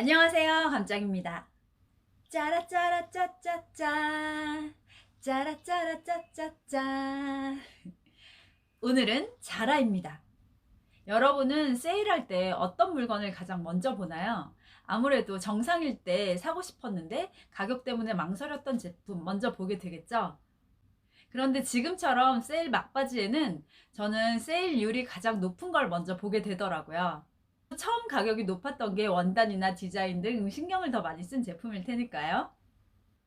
안녕하세요. 감장입니다. 짜라짜라짜짜짜. 짜라짜라짜짜짜. 오늘은 자라입니다. 여러분은 세일할 때 어떤 물건을 가장 먼저 보나요? 아무래도 정상일 때 사고 싶었는데 가격 때문에 망설였던 제품 먼저 보게 되겠죠? 그런데 지금처럼 세일 막바지에는 저는 세일률이 가장 높은 걸 먼저 보게 되더라고요. 처음 가격이 높았던 게 원단이나 디자인 등 신경을 더 많이 쓴 제품일 테니까요.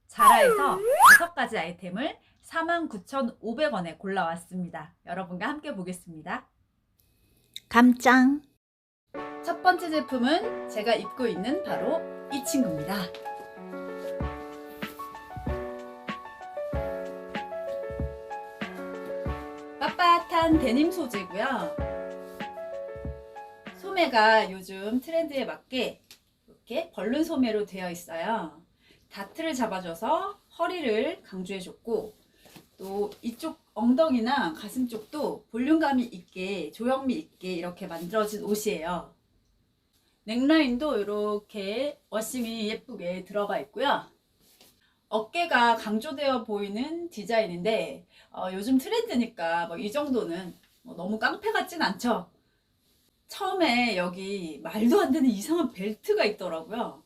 자라에서 다섯 가지 아이템을 49,500원에 골라왔습니다. 여러분과 함께 보겠습니다. 감짱 첫 번째 제품은 제가 입고 있는 바로 이 친구입니다. 빳빳한 데님 소재고요. 소매가 요즘 트렌드에 맞게 이렇게 벌룬 소매로 되어 있어요. 다트를 잡아줘서 허리를 강조해줬고 또 이쪽 엉덩이나 가슴 쪽도 볼륨감이 있게 조형미 있게 이렇게 만들어진 옷이에요. 넥라인도 이렇게 워싱이 예쁘게 들어가 있고요. 어깨가 강조되어 보이는 디자인인데 어, 요즘 트렌드니까 뭐 이 정도는 뭐 너무 깡패 같진 않죠. 처음에 여기 말도 안 되는 이상한 벨트가 있더라고요.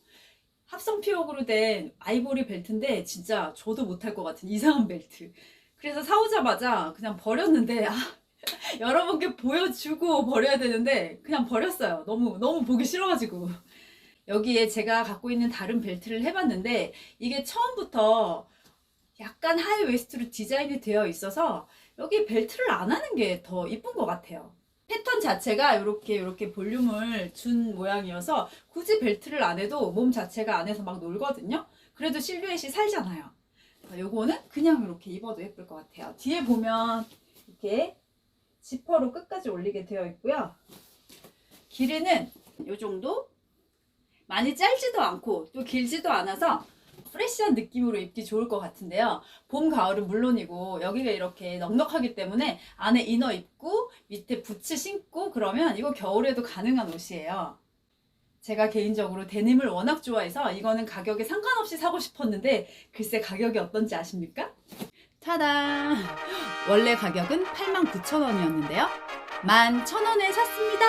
합성 피옥으로 된 아이보리 벨트인데 진짜 저도 못할 것 같은 이상한 벨트. 그래서 사오자마자 그냥 버렸는데 아, 여러분께 보여주고 버려야 되는데 그냥 버렸어요. 너무 너무 보기 싫어가지고 여기에 제가 갖고 있는 다른 벨트를 해봤는데 이게 처음부터 약간 하이웨스트로 디자인이 되어 있어서 여기 벨트를 안 하는 게 더 이쁜 것 같아요. 패턴 자체가 이렇게 이렇게 볼륨을 준 모양이어서 굳이 벨트를 안 해도 몸 자체가 안에서 막 놀거든요. 그래도 실루엣이 살잖아요. 요거는 그냥 이렇게 입어도 예쁠 것 같아요. 뒤에 보면 이렇게 지퍼로 끝까지 올리게 되어 있고요. 길이는 요 정도? 많이 짧지도 않고 또 길지도 않아서 프레시한 느낌으로 입기 좋을 것 같은데요. 봄, 가을은 물론이고 여기가 이렇게 넉넉하기 때문에 안에 이너 입고 밑에 부츠 신고 그러면 이거 겨울에도 가능한 옷이에요. 제가 개인적으로 데님을 워낙 좋아해서 이거는 가격에 상관없이 사고 싶었는데 글쎄 가격이 어떤지 아십니까? 타다! 원래 가격은 89,000원이었는데요. 11,000원에 샀습니다!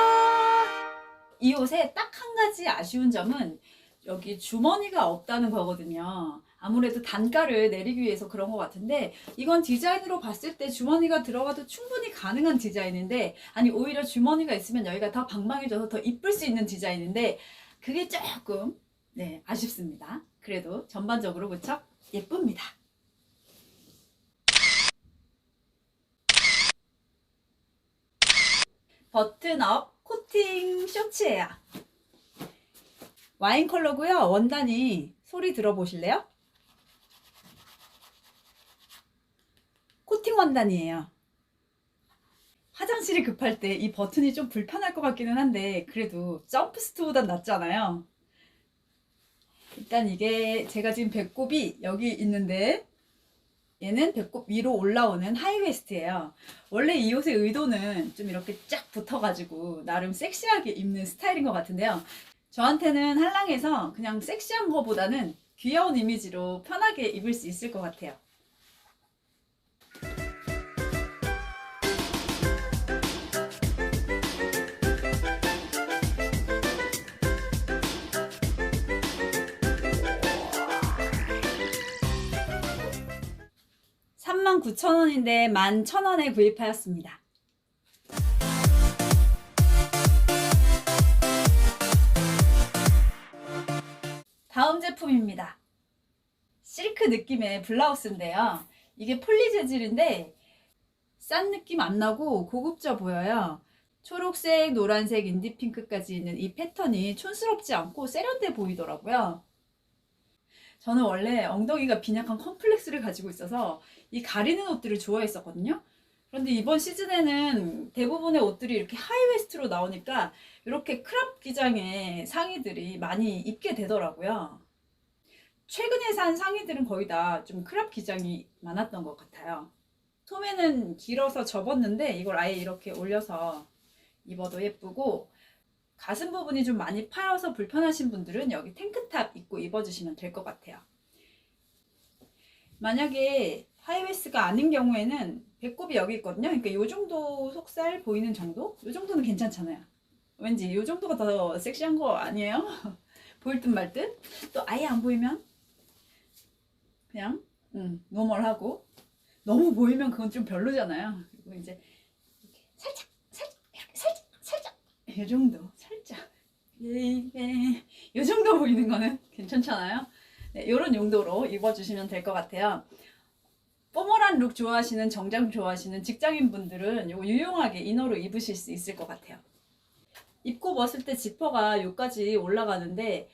이 옷에 딱 한 가지 아쉬운 점은 여기 주머니가 없다는 거거든요. 아무래도 단가를 내리기 위해서 그런 것 같은데 이건 디자인으로 봤을 때 주머니가 들어가도 충분히 가능한 디자인인데 아니 오히려 주머니가 있으면 여기가 더 방망해져서 더 이쁠 수 있는 디자인인데 그게 조금 네 아쉽습니다. 그래도 전반적으로 무척 예쁩니다. 버튼업 코팅 쇼츠예요. 와인 컬러고요. 원단이 소리 들어보실래요? 코팅 원단이에요. 화장실이 급할 때 이 버튼이 좀 불편할 것 같기는 한데 그래도 점프스트보단 낫잖아요. 일단 이게 제가 지금 배꼽이 여기 있는데 얘는 배꼽 위로 올라오는 하이웨스트예요. 원래 이 옷의 의도는 좀 이렇게 쫙 붙어가지고 나름 섹시하게 입는 스타일인 것 같은데요. 저한테는 한랑에서 그냥 섹시한 거보다는 귀여운 이미지로 편하게 입을 수 있을 것 같아요. 삼만 9천 원인데 만천 원에 구입하였습니다. 제품입니다. 실크 느낌의 블라우스인데요. 이게 폴리 재질인데 싼 느낌 안 나고 고급져 보여요. 초록색, 노란색, 인디핑크까지 있는 이 패턴이 촌스럽지 않고 세련돼 보이더라고요. 저는 원래 엉덩이가 빈약한 컴플렉스를 가지고 있어서 이 가리는 옷들을 좋아했었거든요. 그런데 이번 시즌에는 대부분의 옷들이 이렇게 하이웨스트로 나오니까 이렇게 크롭 기장의 상의들이 많이 입게 되더라고요. 최근에 산 상의들은 거의 다 좀 크롭 기장이 많았던 것 같아요. 소매는 길어서 접었는데 이걸 아예 이렇게 올려서 입어도 예쁘고 가슴 부분이 좀 많이 파여서 불편하신 분들은 여기 탱크탑 입고 입어주시면 될 것 같아요. 만약에 하이웨스가 아닌 경우에는 배꼽이 여기 있거든요. 그러니까 이 정도 속살 보이는 정도? 이 정도는 괜찮잖아요. 왠지 이 정도가 더 섹시한 거 아니에요? 보일 듯 말 듯? 또 아예 안 보이면 그냥 음, 노멀하고 너무 보이면 그건 좀 별로잖아요. 그리고 이제 살짝 살짝 살짝 살짝 이 정도 살짝 예, 이 정도 보이는 거는 괜찮잖아요. 네, 이런 용도로 입어주시면 될 것 같아요. 뽀멀한 룩 좋아하시는 정장 좋아하시는 직장인 분들은 이거 유용하게 이너로 입으실 수 있을 것 같아요. 입고 벗을 때 지퍼가 여기까지 올라가는데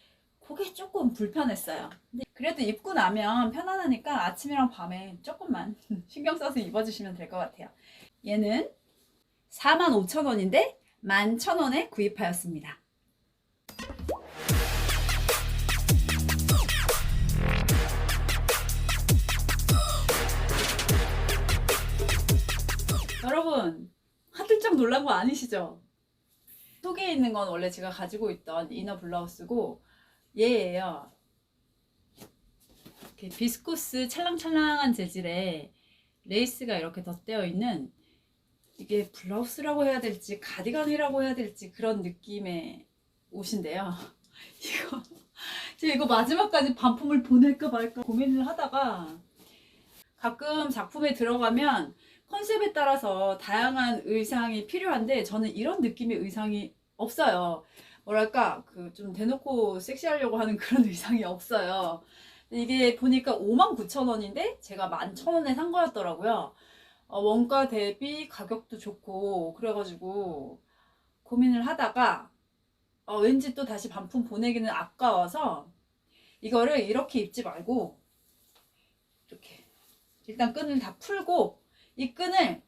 그게 조금 불편했어요. 근데 그래도 입고 나면 편안하니까 아침이랑 밤에 조금만 신경 써서 입어주시면 될 것 같아요. 얘는 45,000원인데 11,000원에 구입하였습니다. 여러분 하들짝 놀란 거 아니시죠? 속에 있는 건 원래 제가 가지고 있던 이너 블라우스고 얘예요. 비스코스 찰랑찰랑한 재질의 레이스가 이렇게 덧대어 있는 이게 블라우스라고 해야 될지 가디건이라고 해야 될지 그런 느낌의 옷인데요. 이거 제가 이거 마지막까지 반품을 보낼까 말까 고민을 하다가 가끔 작품에 들어가면 컨셉에 따라서 다양한 의상이 필요한데 저는 이런 느낌의 의상이 없어요. 뭐랄까 그 좀 대놓고 섹시하려고 하는 그런 의상이 없어요. 이게 보니까 59,000원인데 제가 11,000원에 산 거였더라고요. 어, 원가 대비 가격도 좋고 그래가지고 고민을 하다가 어, 왠지 또 다시 반품 보내기는 아까워서 이거를 이렇게 입지 말고 이렇게 일단 끈을 다 풀고 이 끈을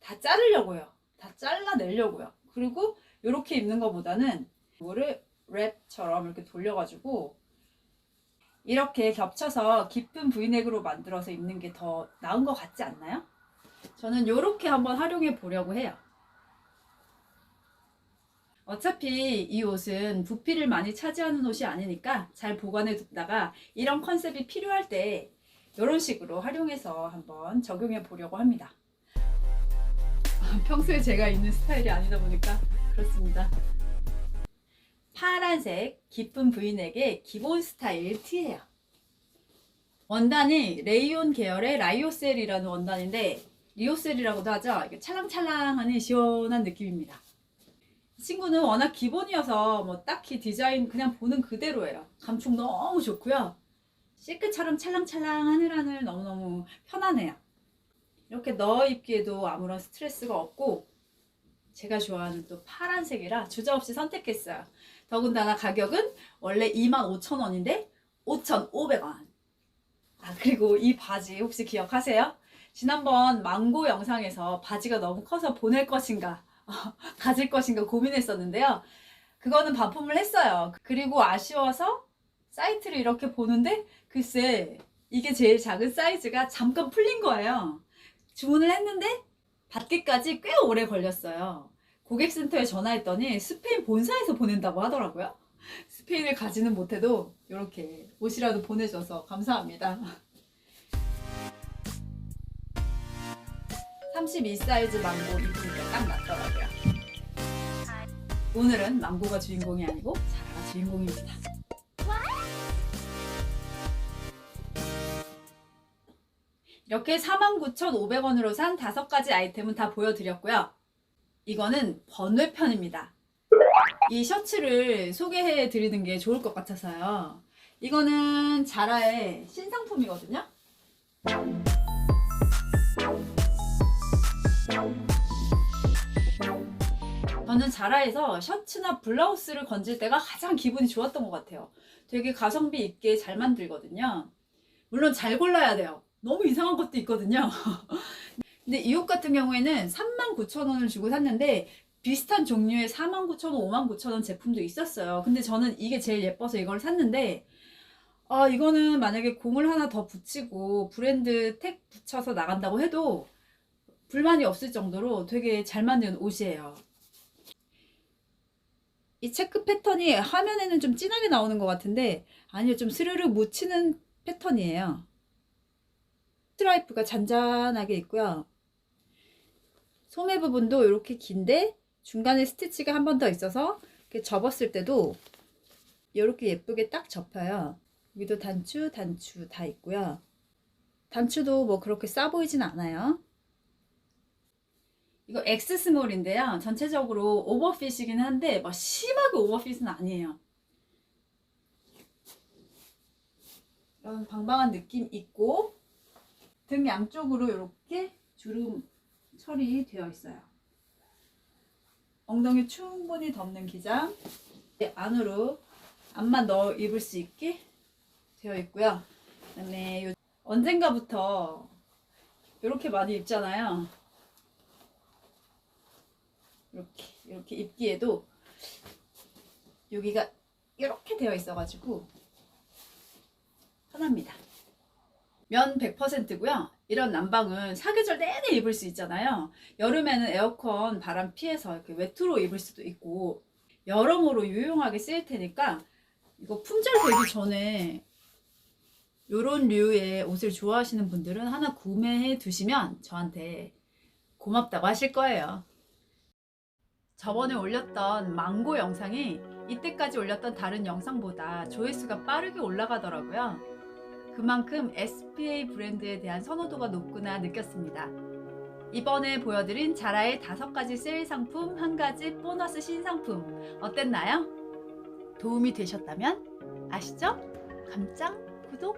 다 자르려고요. 다 잘라내려고요. 그리고 이렇게 입는 것보다는 이거를 랩처럼 이렇게 돌려가지고 이렇게 겹쳐서 깊은 브이넥으로 만들어서 입는 게 더 나은 것 같지 않나요? 저는 이렇게 한번 활용해 보려고 해요. 어차피 이 옷은 부피를 많이 차지하는 옷이 아니니까 잘 보관해 뒀다가 이런 컨셉이 필요할 때 이런 식으로 활용해서 한번 적용해 보려고 합니다. 평소에 제가 입는 스타일이 아니다 보니까 그렇습니다. 파란색 깊은 브이넥의 기본 스타일 티예요. 원단이 레이온 계열의 라이오셀이라는 원단인데 리오셀이라고도 하죠. 이게 찰랑찰랑하는 시원한 느낌입니다. 이 친구는 워낙 기본이어서 뭐 딱히 디자인 그냥 보는 그대로예요. 감촉 너무 좋고요. 실크처럼 찰랑찰랑 하늘하늘 너무너무 편하네요. 이렇게 넣어 입기에도 아무런 스트레스가 없고 제가 좋아하는 또 파란색이라 주저없이 선택했어요. 더군다나 가격은 원래 25,000원인데 5,500원. 아 그리고 이 바지 혹시 기억하세요? 지난번 망고 영상에서 바지가 너무 커서 보낼 것인가 가질 것인가 고민했었는데요. 그거는 반품을 했어요. 그리고 아쉬워서 사이트를 이렇게 보는데 글쎄 이게 제일 작은 사이즈가 잠깐 풀린 거예요. 주문을 했는데 받기까지 꽤 오래 걸렸어요. 고객센터에 전화했더니 스페인 본사에서 보낸다고 하더라고요. 스페인을 가지는 못해도 이렇게 옷이라도 보내줘서 감사합니다. 32 사이즈 망고 입으니까 딱 맞더라고요. 오늘은 망고가 주인공이 아니고 자라가 주인공입니다. 이렇게 49,500원으로 산 다섯 가지 아이템은 다 보여드렸고요. 이거는 번외편입니다. 이 셔츠를 소개해 드리는 게 좋을 것 같아서요. 이거는 자라의 신상품이거든요. 저는 자라에서 셔츠나 블라우스를 건질 때가 가장 기분이 좋았던 것 같아요. 되게 가성비 있게 잘 만들거든요. 물론 잘 골라야 돼요. 너무 이상한 것도 있거든요. 근데 이 옷 같은 경우에는 39,000원을 주고 샀는데 비슷한 종류의 49,000원, 59,000원 제품도 있었어요. 근데 저는 이게 제일 예뻐서 이걸 샀는데 아, 이거는 만약에 공을 하나 더 붙이고 브랜드 택 붙여서 나간다고 해도 불만이 없을 정도로 되게 잘 만든 옷이에요. 이 체크 패턴이 화면에는 좀 진하게 나오는 것 같은데 아니요 좀 스르르 묻히는 패턴이에요. 스트라이프가 잔잔하게 있고요. 소매 부분도 이렇게 긴데 중간에 스티치가 한 번 더 있어서 이렇게 접었을 때도 이렇게 예쁘게 딱 접혀요. 여기도 단추, 단추 다 있고요. 단추도 뭐 그렇게 싸 보이진 않아요. 이거 X 스몰인데요. 전체적으로 오버핏이긴 한데 막 심하게 오버핏은 아니에요. 이런 방방한 느낌 있고 등 양쪽으로 이렇게 주름 처리되어 있어요. 엉덩이 충분히 덮는 기장 네, 안으로 앞만 넣어 입을 수 있게 되어 있고요. 그다음에 요- 언젠가부터 이렇게 많이 입잖아요. 이렇게 이렇게 입기에도 여기가 이렇게 되어 있어가지고 편합니다. 면 100%고요. 이런 난방은 사계절 내내 입을 수 있잖아요. 여름에는 에어컨 바람 피해서 이렇게 외투로 입을 수도 있고 여러모로 유용하게 쓰일 테니까 이거 품절 되기 전에 이런 류의 옷을 좋아하시는 분들은 하나 구매해 두시면 저한테 고맙다고 하실 거예요. 저번에 올렸던 망고 영상이 이때까지 올렸던 다른 영상보다 조회수가 빠르게 올라가더라고요. 그만큼 SPA 브랜드에 대한 선호도가 높구나 느꼈습니다. 이번에 보여드린 자라의 다섯 가지 세일 상품, 한 가지 보너스 신상품 어땠나요? 도움이 되셨다면 아시죠? 감짱, 구독,